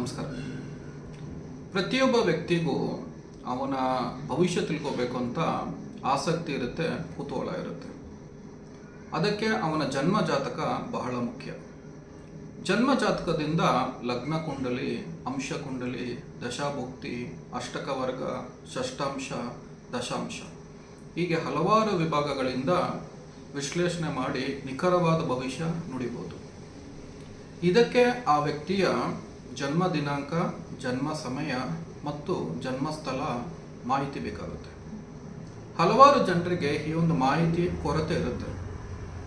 ನಮಸ್ಕಾರ. ಪ್ರತಿಯೊಬ್ಬ ವ್ಯಕ್ತಿಗೂ ಅವನ ಭವಿಷ್ಯ ತಿಳ್ಕೋಬೇಕು ಅಂತ ಆಸಕ್ತಿ ಇರುತ್ತೆ, ಕುತೂಹಲ ಇರುತ್ತೆ. ಅದಕ್ಕೆ ಅವನ ಜನ್ಮ ಜಾತಕ ಬಹಳ ಮುಖ್ಯ. ಜನ್ಮ ಜಾತಕದಿಂದ ಲಗ್ನ ಕುಂಡಲಿ, ಅಂಶ ಕುಂಡಲಿ, ದಶಾಭುಕ್ತಿ ಅಷ್ಟಕ ವರ್ಗ ಷಷ್ಟಾಂಶ ದಶಾಂಶ ಹೀಗೆ ಹಲವಾರು ವಿಭಾಗಗಳಿಂದ ವಿಶ್ಲೇಷಣೆ ಮಾಡಿ ನಿಖರವಾದ ಭವಿಷ್ಯ ನುಡಿಬೋದು. ಇದಕ್ಕೆ ಆ ವ್ಯಕ್ತಿಯ ಜನ್ಮ ದಿನಾಂಕ, ಜನ್ಮ ಸಮಯ ಮತ್ತು ಜನ್ಮಸ್ಥಳ ಮಾಹಿತಿ ಬೇಕಾಗುತ್ತೆ. ಹಲವಾರು ಜನರಿಗೆ ಈ ಒಂದು ಮಾಹಿತಿ ಕೊರತೆ ಇರುತ್ತೆ.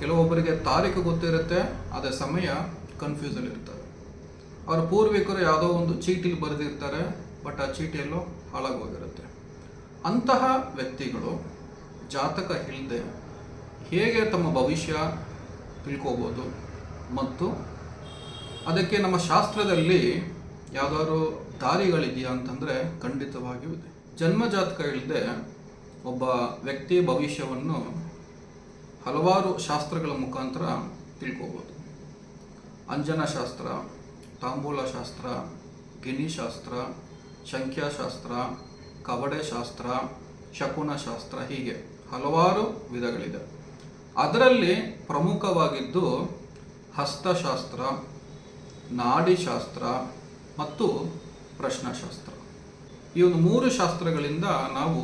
ಕೆಲವೊಬ್ಬರಿಗೆ ತಾರೀಕು ಗೊತ್ತಿರುತ್ತೆ, ಅದೇ ಸಮಯ ಕನ್ಫ್ಯೂಸಲ್ಲಿ ಇರ್ತಾರೆ. ಅವರ ಪೂರ್ವಿಕರು ಯಾವುದೋ ಒಂದು ಚೀಟಿಲಿ ಬರೆದಿರ್ತಾರೆ, ಬಟ್ ಆ ಚೀಟಿಯಲ್ಲೂ ಹಾಳಾಗೋಗಿರುತ್ತೆ. ಅಂತಹ ವ್ಯಕ್ತಿಗಳು ಜಾತಕ ಇಲ್ಲದೆ ಹೇಗೆ ತಮ್ಮ ಭವಿಷ್ಯ ತಿಳ್ಕೋಬೋದು ಮತ್ತು ಅದಕ್ಕೆ ನಮ್ಮ ಶಾಸ್ತ್ರದಲ್ಲಿ ಯಾವ್ದಾದ್ರು ದಾರಿಗಳಿದೆಯಾ ಅಂತಂದರೆ ಖಂಡಿತವಾಗಿಯೂ ಇದೆ ಜನ್ಮ ಇಲ್ಲದೆ ಒಬ್ಬ ವ್ಯಕ್ತಿ ಭವಿಷ್ಯವನ್ನು ಹಲವಾರು ಶಾಸ್ತ್ರಗಳ ಮುಖಾಂತರ ತಿಳ್ಕೋಬೋದು. ಅಂಜನ ಶಾಸ್ತ್ರ, ತಾಂಬೂಲ ಶಾಸ್ತ್ರ, ಗಿನಿ ಶಾಸ್ತ್ರ ಸಂಖ್ಯಾಶಾಸ್ತ್ರ ಕವಡೆ ಶಾಸ್ತ್ರ, ಶಕುನ ಶಾಸ್ತ್ರ ಹೀಗೆ ಹಲವಾರು ವಿಧಗಳಿದೆ. ಅದರಲ್ಲಿ ಪ್ರಮುಖವಾಗಿದ್ದು ಹಸ್ತಶಾಸ್ತ್ರ ನಾಡಿಶಾಸ್ತ್ರ ಮತ್ತು ಪ್ರಶ್ನಾಶಾಸ್ತ್ರ. ಈ ಒಂದು ಮೂರು ಶಾಸ್ತ್ರಗಳಿಂದ ನಾವು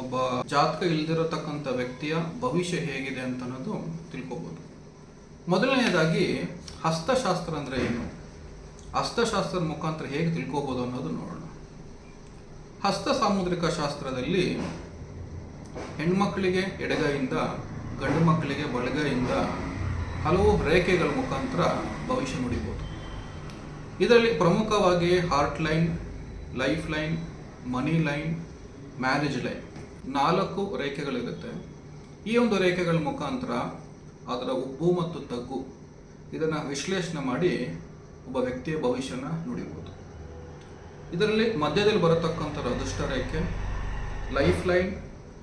ಒಬ್ಬ ಜಾತಕ ಇಲ್ದಿರತಕ್ಕಂಥ ವ್ಯಕ್ತಿಯ ಭವಿಷ್ಯ ಹೇಗಿದೆ ಅಂತ ಅನ್ನೋದು ತಿಳ್ಕೊಬೋದು. ಮೊದಲನೆಯದಾಗಿ ಹಸ್ತಶಾಸ್ತ್ರ ಅಂದರೆ ಏನು? ಹಸ್ತಶಾಸ್ತ್ರದ ಮುಖಾಂತರ ಹೇಗೆ ತಿಳ್ಕೊಬೋದು ಅನ್ನೋದು ನೋಡೋಣ. ಹಸ್ತ ಸಾಮುದ್ರಿಕ ಶಾಸ್ತ್ರದಲ್ಲಿ ಹೆಣ್ಮಕ್ಳಿಗೆ ಎಡಗೈಯಿಂದ, ಗಂಡು ಮಕ್ಕಳಿಗೆ ಬಲಗೈಯಿಂದ ಹಲವು ರೇಖೆಗಳ ಮುಖಾಂತರ ಭವಿಷ್ಯ ನುಡಿಬೋದು. ಇದರಲ್ಲಿ ಪ್ರಮುಖವಾಗಿ heart line life line money line marriage line ನಾಲ್ಕು ರೇಖೆಗಳಿರುತ್ತೆ. ಈ ಒಂದು ರೇಖೆಗಳ ಮುಖಾಂತರ ಅದರ ಉಬ್ಬು ಮತ್ತು ತಗ್ಗು ಇದನ್ನು ವಿಶ್ಲೇಷಣೆ ಮಾಡಿ ಒಬ್ಬ ವ್ಯಕ್ತಿಯ ಭವಿಷ್ಯನ ನುಡಿಬೋದು. ಇದರಲ್ಲಿ ಮಧ್ಯದಲ್ಲಿ ಬರತಕ್ಕಂಥ ಅದೃಷ್ಟ ರೇಖೆ ಲೈಫ್ ಲೈನ್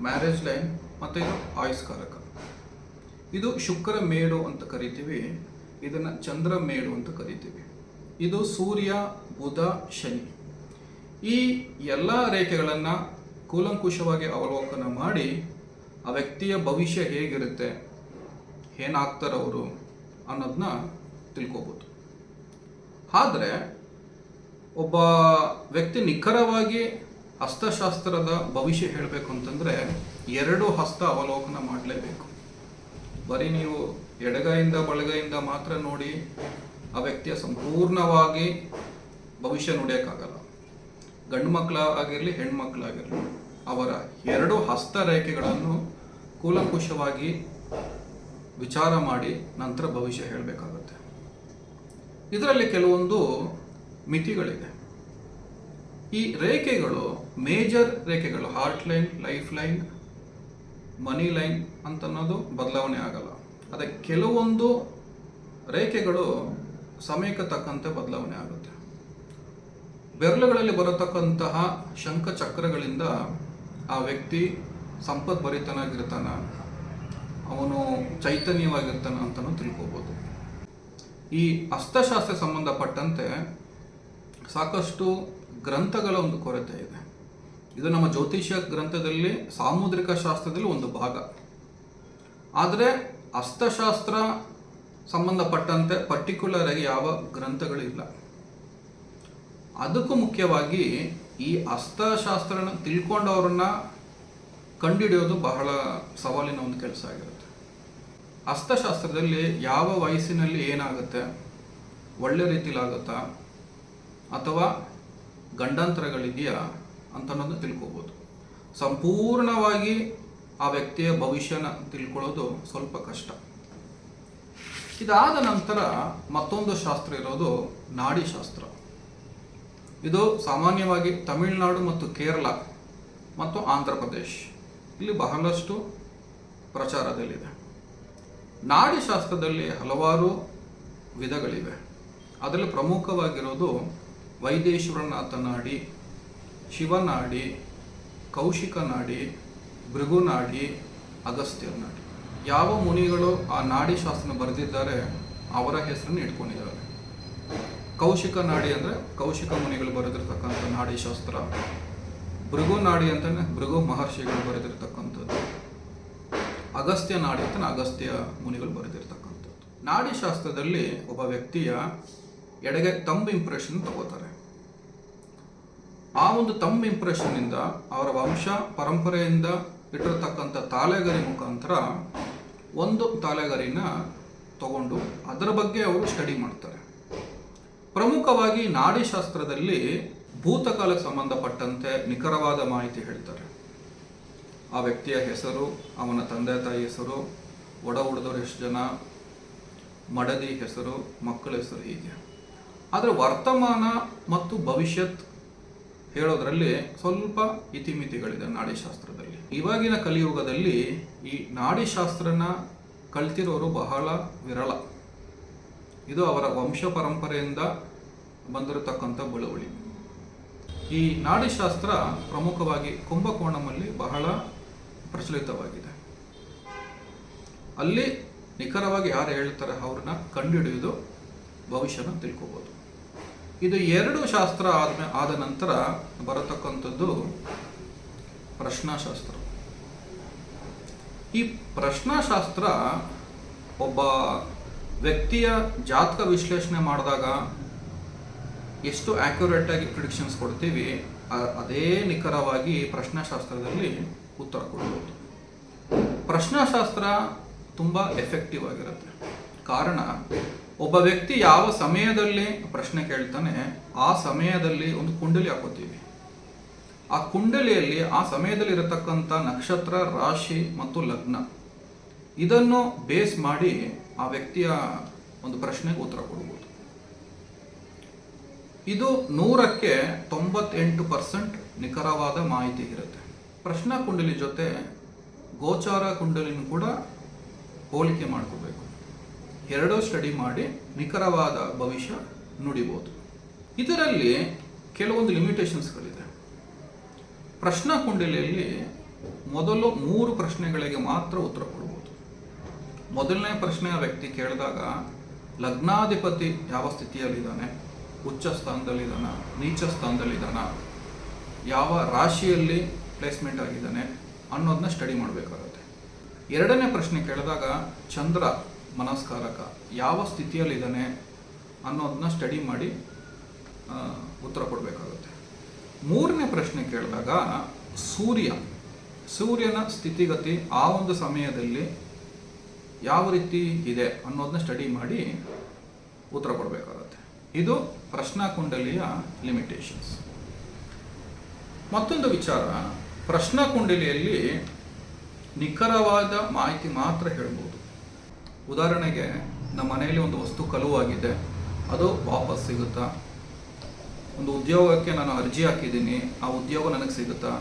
ಮ್ಯಾರೇಜ್ ಲೈನ್ ಮತ್ತು ಇದು ಆಯುಷ್ಕಾರಕ. ಇದು ಶುಕ್ರ ಮೇಡು ಅಂತ ಕರಿತೀವಿ, ಇದನ್ನು ಚಂದ್ರ ಮೇಡು ಅಂತ ಕರಿತೀವಿ. ಇದು ಸೂರ್ಯ, ಬುಧ, ಶನಿ. ಈ ಎಲ್ಲ ರೇಖೆಗಳನ್ನು ಕೂಲಂಕುಷವಾಗಿ ಅವಲೋಕನ ಮಾಡಿ ಆ ವ್ಯಕ್ತಿಯ ಭವಿಷ್ಯ ಹೇಗಿರುತ್ತೆ, ಏನಾಗ್ತಾರೆ ಅವರು ಅನ್ನೋದನ್ನ ತಿಳ್ಕೊಬೋದು. ಆದರೆ ಒಬ್ಬ ವ್ಯಕ್ತಿ ನಿಖರವಾಗಿ ಹಸ್ತಶಾಸ್ತ್ರದ ಭವಿಷ್ಯ ಹೇಳಬೇಕು ಅಂತಂದರೆ ಎರಡು ಹಸ್ತ ಅವಲೋಕನ ಮಾಡಲೇಬೇಕು. ಬರೀ ನೀವು ಎಡಗೈಯಿಂದ ಬಲಗೈಯಿಂದ ಮಾತ್ರ ನೋಡಿ ಆ ವ್ಯಕ್ತಿಯ ಸಂಪೂರ್ಣವಾಗಿ ಭವಿಷ್ಯ ನುಡಿಯೋಕ್ಕಾಗಲ್ಲ. ಗಂಡು ಮಕ್ಕಳ ಆಗಿರಲಿ ಹೆಣ್ಮಕ್ಳಾಗಿರಲಿ ಅವರ ಎರಡು ಹಸ್ತರೇಖೆಗಳನ್ನು ಕೂಲಂಕುಷವಾಗಿ ವಿಚಾರ ಮಾಡಿ ನಂತರ ಭವಿಷ್ಯ ಹೇಳಬೇಕಾಗುತ್ತೆ. ಇದರಲ್ಲಿ ಕೆಲವೊಂದು ಮಿತಿಗಳಿದೆ. ಈ ರೇಖೆಗಳು ಮೇಜರ್ ರೇಖೆಗಳು, heart line, life line, money line ಅಂತ ಅನ್ನೋದು ಬದಲಾವಣೆ ಆಗಲ್ಲ. ಅದಕ್ಕೆ ಕೆಲವೊಂದು ರೇಖೆಗಳು ಸಮಯಕ್ಕೆ ತಕ್ಕಂತೆ ಬದಲಾವಣೆ ಆಗುತ್ತೆ. ಬೆರಳುಗಳಲ್ಲಿ ಬರತಕ್ಕಂತಹ ಶಂಖ ಚಕ್ರಗಳಿಂದ ಆ ವ್ಯಕ್ತಿ ಸಂಪದ್ಭರಿತನಾಗಿರ್ತಾನ, ಅವನು ಚೈತನ್ಯವಾಗಿರ್ತಾನ ಅಂತಲೂ ತಿಳ್ಕೋಬೋದು. ಈ ಅಸ್ತಶಾಸ್ತ್ರ ಸಂಬಂಧಪಟ್ಟಂತೆ ಸಾಕಷ್ಟು ಗ್ರಂಥಗಳ ಒಂದು ಕೊರತೆ ಇದೆ. ಇದು ನಮ್ಮ ಜ್ಯೋತಿಷ್ಯ ಗ್ರಂಥದಲ್ಲಿ, ಸಾಮುದ್ರಿಕ ಶಾಸ್ತ್ರದಲ್ಲಿ ಒಂದು ಭಾಗ. ಆದರೆ ಹಸ್ತಶಾಸ್ತ್ರ ಸಂಬಂಧಪಟ್ಟಂತೆ ಪರ್ಟಿಕ್ಯುಲರ್ ಆಗಿ ಯಾವ ಗ್ರಂಥಗಳಿಲ್ಲ. ಅದಕ್ಕೂ ಮುಖ್ಯವಾಗಿ ಈ ಹಸ್ತಶಾಸ್ತ್ರನ ತಿಳ್ಕೊಂಡವ್ರನ್ನ ಕಂಡುಹಿಡಿಯೋದು ಬಹಳ ಸವಾಲಿನ ಒಂದು ಕೆಲಸ ಆಗಿರುತ್ತೆ. ಅಸ್ತಶಾಸ್ತ್ರದಲ್ಲಿ ಯಾವ ವಯಸ್ಸಿನಲ್ಲಿ ಏನಾಗುತ್ತೆ, ಒಳ್ಳೆ ಆಗುತ್ತಾ ಅಥವಾ ಗಂಡಾಂತರಗಳಿದೆಯಾ ಅಂತ ಅನ್ನೋದು ತಿಳ್ಕೊಬೋದು. ಸಂಪೂರ್ಣವಾಗಿ ಆ ವ್ಯಕ್ತಿಯ ಭವಿಷ್ಯನ ತಿಳ್ಕೊಳ್ಳೋದು ಸ್ವಲ್ಪ ಕಷ್ಟ. ಇದಾದ ನಂತರ ಮತ್ತೊಂದು ಶಾಸ್ತ್ರ ಇರೋದು ನಾಡಿ ಶಾಸ್ತ್ರ. ಇದು ಸಾಮಾನ್ಯವಾಗಿ ತಮಿಳುನಾಡು ಮತ್ತು ಕೇರಳ ಮತ್ತು ಆಂಧ್ರ ಪ್ರದೇಶ್. ಇಲ್ಲಿ ಬಹಳಷ್ಟು ಪ್ರಚಾರದಲ್ಲಿದೆ. ನಾಡಿಶಾಸ್ತ್ರದಲ್ಲಿ ಹಲವಾರು ವಿಧಗಳಿವೆ. ಅದರಲ್ಲಿ ಪ್ರಮುಖವಾಗಿರೋದು ವೈದೇಶ್ವರನಾಥ ನಾಡಿ ಶಿವನಾಡಿ ಕೌಶಿಕ ನಾಡಿ ಭೃಗುನಾಡಿ ಅಗಸ್ತ್ಯ ನಾಡಿ ಯಾವ ಮುನಿಗಳು ಆ ನಾಡಿ ಶಾಸ್ತ್ರ ಬರೆದಿದ್ದಾರೆ ಅವರ ಹೆಸರನ್ನು ಇಟ್ಕೊಂಡಿದ್ದಾರೆ. ಕೌಶಿಕ ನಾಡಿ ಅಂದರೆ ಕೌಶಿಕ ಮುನಿಗಳು ಬರೆದಿರ್ತಕ್ಕಂಥ ನಾಡಿ ಶಾಸ್ತ್ರ. ಭೃಗು ನಾಡಿ ಅಂತಾನೆ ಭೃಗು ಮಹರ್ಷಿಗಳು ಬರೆದಿರ್ತಕ್ಕಂಥದ್ದು. ಅಗಸ್ತ್ಯ ನಾಡಿ ಅಂತ ಅಗಸ್ತ್ಯ ಮುನಿಗಳು ಬರೆದಿರ್ತಕ್ಕಂಥದ್ದು. ನಾಡಿ ಶಾಸ್ತ್ರದಲ್ಲಿ ಒಬ್ಬ ವ್ಯಕ್ತಿಯ ಎಡೆಗೆ ತಂಬ್ ಇಂಪ್ರೆಷನ್ ತಗೋತಾರೆ. ಆ ಒಂದು ತಂಬ್ ಇಂಪ್ರೆಷನ್ನಿಂದ ಅವರ ವಂಶ, ಪರಂಪರೆಯಿಂದ ಇಟ್ಟಿರತಕ್ಕಂಥ ತಾಳೆಗರಿ ಮುಖಾಂತರ ಒಂದು ತಲೆಗರಿನ ತಗೊಂಡು ಅದರ ಬಗ್ಗೆ ಅವರು ಸ್ಟಡಿ ಮಾಡ್ತಾರೆ. ಪ್ರಮುಖವಾಗಿ ನಾಡಿಶಾಸ್ತ್ರದಲ್ಲಿ ಭೂತಕಾಲಕ್ಕೆ ಸಂಬಂಧಪಟ್ಟಂತೆ ನಿಖರವಾದ ಮಾಹಿತಿ ಹೇಳ್ತಾರೆ. ಆ ವ್ಯಕ್ತಿಯ ಹೆಸರು, ಅವನ ತಂದೆ ತಾಯಿ ಹೆಸರು, ಒಡ ಹುಡಿದವ್ರು ಎಷ್ಟು ಜನ, ಮಡದಿ ಹೆಸರು, ಮಕ್ಕಳ ಹೆಸರು ಹೀಗೆ. ಆದರೆ ವರ್ತಮಾನ ಮತ್ತು ಭವಿಷ್ಯತ್ ಹೇಳೋದ್ರಲ್ಲಿ ಸ್ವಲ್ಪ ಇತಿಮಿತಿಗಳಿದೆ ನಾಡಿಶಾಸ್ತ್ರದಲ್ಲಿ. ಇವಾಗಿನ ಕಲಿಯುಗದಲ್ಲಿ ಈ ನಾಡಿಶಾಸ್ತ್ರನ ಕಲ್ತಿರೋರು ಬಹಳ ವಿರಳ. ಇದು ಅವರ ವಂಶ ಪರಂಪರೆಯಿಂದ ಬಂದಿರತಕ್ಕಂಥ ಬಳುವಳಿ. ಈ ನಾಡಿಶಾಸ್ತ್ರ ಪ್ರಮುಖವಾಗಿ ಕುಂಭಕೋಣಮಲ್ಲಿ ಬಹಳ ಪ್ರಚಲಿತವಾಗಿದೆ. ಅಲ್ಲಿ ನಿಖರವಾಗಿ ಯಾರು ಹೇಳ್ತಾರೆ ಅವ್ರನ್ನ ಕಂಡುಹಿಡಿಯೋದು ಭವಿಷ್ಯನ ತಿಳ್ಕೊಬೋದು. ಇದು ಎರಡು ಶಾಸ್ತ್ರ ಆದ್ಮೇ ಆದ ನಂತರ ಬರತಕ್ಕಂಥದ್ದು ಪ್ರಶ್ನಾಶಾಸ್ತ್ರ. ಈ ಪ್ರಶ್ನಾಶಾಸ್ತ್ರ ಒಬ್ಬ ವ್ಯಕ್ತಿಯ ಜಾತಕ ವಿಶ್ಲೇಷಣೆ ಮಾಡಿದಾಗ ಎಷ್ಟು ಆಕ್ಯುರೇಟ್ ಆಗಿ ಪ್ರಿಡಿಕ್ಷನ್ಸ್ ಕೊಡ್ತೀವಿ ಅದೇ ನಿಖರವಾಗಿ ಪ್ರಶ್ನಾಶಾಸ್ತ್ರದಲ್ಲಿ ಉತ್ತರ ಕೊಡ್ಬೋದು. ಪ್ರಶ್ನಾಶಾಸ್ತ್ರ ತುಂಬ ಎಫೆಕ್ಟಿವ್ ಆಗಿರುತ್ತೆ. ಕಾರಣ, ಒಬ್ಬ ವ್ಯಕ್ತಿ ಯಾವ ಸಮಯದಲ್ಲಿ, ಪ್ರಶ್ನೆ ಕೇಳ್ತಾನೆ, ಆ ಸಮಯದಲ್ಲಿ ಒಂದು ಕುಂಡಲಿ ಹಾಕೋತೀವಿ. ಆ ಕುಂಡಲಿಯಲ್ಲಿ ಆ ಸಮಯದಲ್ಲಿ ಇರತಕ್ಕಂಥ ನಕ್ಷತ್ರ, ರಾಶಿ ಮತ್ತು ಲಗ್ನ, ಇದನ್ನು ಬೇಸ್ ಮಾಡಿ ಆ ವ್ಯಕ್ತಿಯ ಒಂದು ಪ್ರಶ್ನೆಗೆ ಉತ್ತರ ಕೊಡ್ಬೋದು. ಇದು ನೂರಕ್ಕೆ ತೊಂಬತ್ತೆಂಟು ಪರ್ಸೆಂಟ್ ನಿಖರವಾದ ಮಾಹಿತಿ ಇರುತ್ತೆ. ಪ್ರಶ್ನಾ ಕುಂಡಲಿ ಜೊತೆ ಗೋಚಾರ ಕುಂಡಲಿನೂ ಕೂಡ ಹೋಲಿಕೆ ಮಾಡ್ಕೋಬೇಕು. ಎರಡೂ ಸ್ಟಡಿ ಮಾಡಿ ನಿಖರವಾದ ಭವಿಷ್ಯ ನುಡಿಬೋದು. ಇದರಲ್ಲಿ ಕೆಲವೊಂದು ಲಿಮಿಟೇಷನ್ಸ್ಗಳಿದೆ ಪ್ರಶ್ನಾ ಕುಂಡಲಿಯಲ್ಲಿ ಮೊದಲು ಮೂರು ಪ್ರಶ್ನೆಗಳಿಗೆ ಮಾತ್ರ ಉತ್ತರ ಕೊಡಬಹುದು ಮೊದಲನೇ ಪ್ರಶ್ನೆ ವ್ಯಕ್ತಿ ಕೇಳಿದಾಗ, ಲಗ್ನಾಧಿಪತಿ ಯಾವ ಸ್ಥಿತಿಯಲ್ಲಿದ್ದಾನೆ? ಉಚ್ಚ ಸ್ಥಾನದಲ್ಲಿದ್ದಾನ? ನೀಚ ಸ್ಥಾನದಲ್ಲಿದ್ದಾನ? ಯಾವ ರಾಶಿಯಲ್ಲಿ ಪ್ಲೇಸ್ಮೆಂಟ್ ಆಗಿದ್ದಾನೆ ಅನ್ನೋದನ್ನ ಸ್ಟಡಿ ಮಾಡಬೇಕಾಗುತ್ತೆ. ಎರಡನೇ ಪ್ರಶ್ನೆ ಕೇಳಿದಾಗ, ಚಂದ್ರ ಮನಸ್ಕಾರಕ. ಯಾವ ಸ್ಥಿತಿಯಲ್ಲಿದ್ದಾನೆ ಅನ್ನೋದನ್ನ ಸ್ಟಡಿ ಮಾಡಿ ಉತ್ತರ ಕೊಡಬೇಕಾಗುತ್ತೆ. ಮೂರನೇ ಪ್ರಶ್ನೆ ಕೇಳಿದಾಗ, ಸೂರ್ಯ, ಸೂರ್ಯನ ಸ್ಥಿತಿಗತಿ ಆ ಒಂದು ಸಮಯದಲ್ಲಿ ಯಾವ ರೀತಿ ಇದೆ ಅನ್ನೋದನ್ನ ಸ್ಟಡಿ ಮಾಡಿ ಉತ್ತರ ಕೊಡಬೇಕಾಗುತ್ತೆ. ಇದು ಪ್ರಶ್ನಾ ಕುಂಡಲಿಯ ಲಿಮಿಟೇಷನ್ಸ್ ಮತ್ತೊಂದು ವಿಚಾರ ಪ್ರಶ್ನಾ ಕುಂಡಲಿಯಲ್ಲಿ ನಿಖರವಾದ ಮಾಹಿತಿ ಮಾತ್ರ ಹೇಳ್ಬೋದು. ಉದಾಹರಣೆಗೆ ನಮ್ಮ ಮನೆಯಲ್ಲಿ ಒಂದು ವಸ್ತು ಕಳುವಾಗಿದೆ ಅದು ವಾಪಸ್ ಸಿಗುತ್ತಾ? ಒಂದು ಉದ್ಯೋಗಕ್ಕೆ ನಾನು ಅರ್ಜಿ ಹಾಕಿದ್ದೀನಿ, ಆ ಉದ್ಯೋಗ ನನಗೆ ಸಿಗುತ್ತಾ?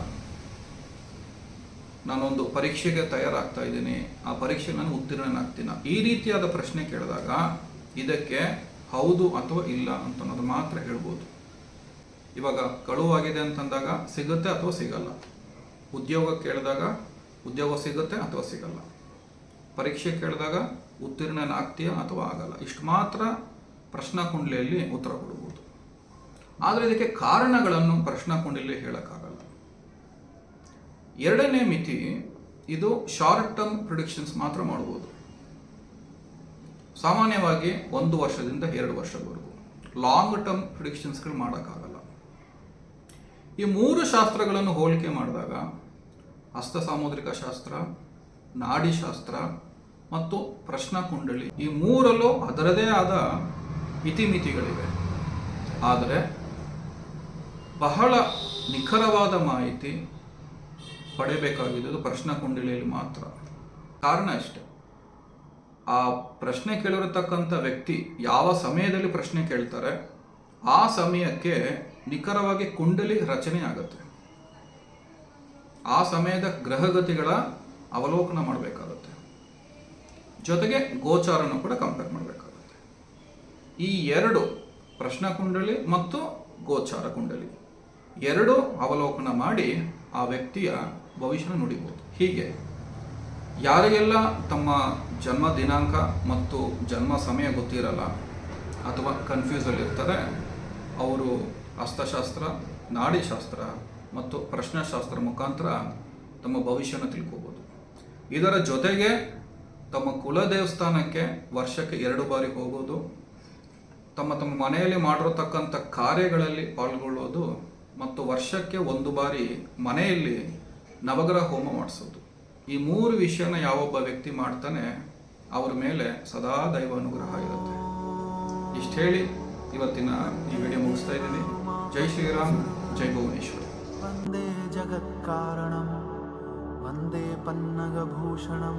ನಾನೊಂದು ಪರೀಕ್ಷೆಗೆ ತಯಾರಾಗ್ತಾ ಇದ್ದೀನಿ, ಆ ಪರೀಕ್ಷೆ ನಾನು ಉತ್ತೀರ್ಣನಾಗ್ತೀನ? ಈ ರೀತಿಯಾದ ಪ್ರಶ್ನೆ ಕೇಳಿದಾಗ ಇದಕ್ಕೆ ಹೌದು ಅಥವಾ ಇಲ್ಲ ಅಂತ ಅನ್ನೋದು ಮಾತ್ರ ಹೇಳ್ಬೋದು. ಇವಾಗ ಕಳುವಾಗಿದೆ ಅಂತಂದಾಗ ಸಿಗುತ್ತೆ ಅಥವಾ ಸಿಗಲ್ಲ? ಉದ್ಯೋಗ ಕೇಳಿದಾಗ ಉದ್ಯೋಗ ಸಿಗುತ್ತೆ ಅಥವಾ ಸಿಗಲ್ಲ? ಪರೀಕ್ಷೆ ಕೇಳಿದಾಗ ಉತ್ತೀರ್ಣನಾಗ್ತೀಯಾ ಅಥವಾ ಆಗಲ್ಲ? ಇಷ್ಟು ಮಾತ್ರ ಪ್ರಶ್ನಾ ಕುಂಡಲಿಯಲ್ಲಿ ಉತ್ತರ ಕೊಡಬಹುದು ಆದರೆ ಇದಕ್ಕೆ ಕಾರಣಗಳನ್ನು ಪ್ರಶ್ನಾ ಕುಂಡಲಿಯಲ್ಲಿ ಹೇಳೋಕ್ಕಾಗಲ್ಲ. ಎರಡನೇ ಮಿತಿ, ಇದು ಶಾರ್ಟ್ ಟರ್ಮ್ ಪ್ರಿಡಿಕ್ಷನ್ಸ್ ಮಾತ್ರ ಮಾಡ್ಬೋದು. ಸಾಮಾನ್ಯವಾಗಿ ಒಂದು ವರ್ಷದಿಂದ ಎರಡು ವರ್ಷದವರೆಗೂ. ಲಾಂಗ್ ಟರ್ಮ್ ಪ್ರಿಡಿಕ್ಷನ್ಸ್ಗಳು ಮಾಡೋಕ್ಕಾಗಲ್ಲ. ಈ ಮೂರು ಶಾಸ್ತ್ರಗಳನ್ನು ಹೋಲಿಕೆ ಮಾಡಿದಾಗ ಹಸ್ತ ಸಾಮುದ್ರಿಕ ಶಾಸ್ತ್ರ ನಾಡಿ ಶಾಸ್ತ್ರ ಮತ್ತು ಪ್ರಶ್ನ ಕುಂಡಲಿ ಈ ಮೂರಲ್ಲೂ ಅದರದೇ ಆದ ಇತಿಮಿತಿಗಳಿವೆ ಆದರೆ ಬಹಳ ನಿಖರವಾದ ಮಾಹಿತಿ ಪಡೆಯಬೇಕಾಗಿದ್ದು ಪ್ರಶ್ನ ಕುಂಡಲಿಯಲ್ಲಿ ಮಾತ್ರ. ಕಾರಣ ಅಷ್ಟೆ ಆ ಪ್ರಶ್ನೆ ಕೇಳಿರತಕ್ಕಂಥ ವ್ಯಕ್ತಿ ಯಾವ ಸಮಯದಲ್ಲಿ ಪ್ರಶ್ನೆ ಕೇಳ್ತಾರೆ ಆ ಸಮಯಕ್ಕೆ ನಿಖರವಾಗಿ ಕುಂಡಲಿ ರಚನೆ ಆಗುತ್ತೆ ಆ ಸಮಯದ ಗ್ರಹಗತಿಗಳ ಅವಲೋಕನ ಮಾಡಬೇಕಾಗುತ್ತೆ. ಜೊತೆಗೆ ಗೋಚಾರನ ಕೂಡ ಕಂಪೇರ್ ಮಾಡಬೇಕಾಗುತ್ತೆ. ಈ ಎರಡು ಪ್ರಶ್ನ ಕುಂಡಲಿ ಮತ್ತು ಗೋಚಾರ ಕುಂಡಲಿ ಎರಡು ಅವಲೋಕನ ಮಾಡಿ ಆ ವ್ಯಕ್ತಿಯ ಭವಿಷ್ಯನ ನುಡಿಬೋದು. ಹೀಗೆ ಯಾರಿಗೆಲ್ಲ ತಮ್ಮ ಜನ್ಮ ದಿನಾಂಕ ಮತ್ತು ಜನ್ಮ ಸಮಯ ಗೊತ್ತಿರಲ್ಲ ಅಥವಾ ಕನ್ಫ್ಯೂಸ್ ಇರ್ತಾರೆ, ಅವರು ಹಸ್ತಶಾಸ್ತ್ರ, ನಾಡಿಶಾಸ್ತ್ರ ಮತ್ತು ಪ್ರಶ್ನಾಶಾಸ್ತ್ರ ಮುಖಾಂತರ ತಮ್ಮ ಭವಿಷ್ಯನ ತಿಳ್ಕೋಬೋದು. ಇದರ ಜೊತೆಗೆ ತಮ್ಮ ಕುಲ ದೇವಸ್ಥಾನಕ್ಕೆ ವರ್ಷಕ್ಕೆ ಎರಡು ಬಾರಿ ಹೋಗೋದು, ತಮ್ಮ ತಮ್ಮ ಮನೆಯಲ್ಲಿ ಮಾಡಿರತಕ್ಕಂಥ ಕಾರ್ಯಗಳಲ್ಲಿ ಪಾಲ್ಗೊಳ್ಳೋದು ಮತ್ತು ವರ್ಷಕ್ಕೆ ಒಂದು ಬಾರಿ ಮನೆಯಲ್ಲಿ ನವಗ್ರಹ ಹೋಮ ಮಾಡಿಸೋದು. ಈ ಮೂರು ವಿಷಯನ ಯಾವೊಬ್ಬ ವ್ಯಕ್ತಿ ಮಾಡ್ತಾನೆ, ಅವರ ಮೇಲೆ ಸದಾ ದೈವ ಅನುಗ್ರಹ ಇರುತ್ತೆ. ಇಷ್ಟು ಹೇಳಿ ಇವತ್ತಿನ ಈ ವಿಡಿಯೋ ಮುಗಿಸ್ತಾ ಇದ್ದೀನಿ. ಜೈ ಶ್ರೀರಾಮ್, ಜೈ ಭುವನೇಶ್ವರ್. ಜಗತ್ ಕಾರಣ. वन्दे पन्नगभूषणम्